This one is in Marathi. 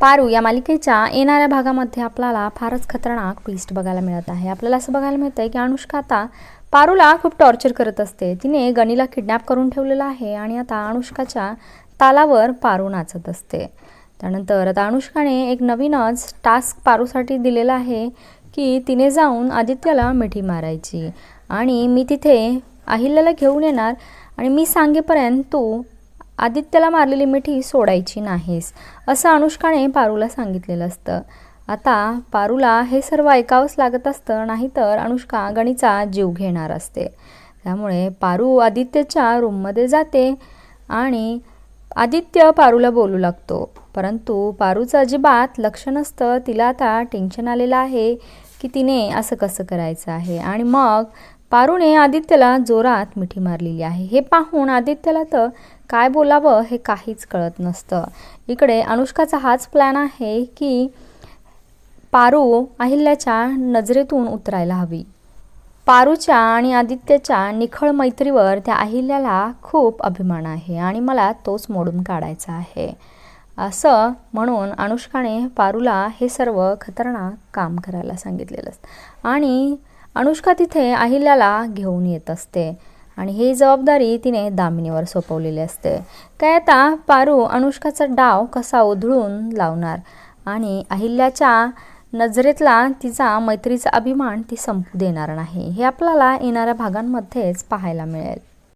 पारू या मालिकेच्या येणाऱ्या भागामध्ये आपल्याला फारच खतरनाक ट्विस्ट बघायला मिळत आहे. आपल्याला असं बघायला मिळतं आहे की अनुष्का आता पारूला खूप टॉर्चर करत असते. तिने गणीला किडनॅप करून ठेवलेलं आहे आणि आता अनुष्काच्या तालावर पारू नाचत असते. त्यानंतर आता अनुष्काने एक नवीनच टास्क पारूसाठी दिलेला आहे की तिने जाऊन आदित्यला मिठी मारायची. आणि मी तिथे अहिल्याला घेऊन येणार आणि मी सांगेपर्यंत तू आदित्यला मारलेली मिठी सोडायची नाहीस असं अनुष्काने पारूला सांगितलेलं असतं. आता पारूला हे सर्व ऐकावंच लागत असतं नाहीतर अनुष्का गणीचा जीव घेणार असते. त्यामुळे पारू आदित्यच्या रूममध्ये जाते आणि आदित्य पारूला बोलू लागतो. परंतु पारूचं अजिबात लक्ष नसतं तिला आता टेन्शन आलेलं आहे की तिने असं कसं करायचं आहे. आणि मग पारूने आदित्यला जोरात मिठी मारलेली आहे. हे पाहून आदित्यला तर काय बोलावं हे काहीच कळत नसतं. इकडे अनुष्काचा हाच प्लॅन आहे की पारू अहिल्याच्या नजरेतून उतरायला हवी. पारूच्या आणि आदित्यच्या निखळ मैत्रीवर त्या अहिल्याला खूप अभिमान आहे आणि मला तोच मोडून काढायचा आहे. असं म्हणून अनुष्काने पारूला हे सर्व खतरनाक काम करायला सांगितलेलं असतं आणि अनुष्का तिथे अहिल्याला घेऊन येत असते आणि ही जबाबदारी तिने दामिनीवर सोपवलेली असते. काय आता पारू अनुष्काचा डाव कसा उधळून लावणार? आणि अहिल्याच्या नजरेतला तिचा मैत्रीचा अभिमान ती संपू देणार नाही. हे आपल्याला येणाऱ्या भागांमध्येच पाहायला मिळेल.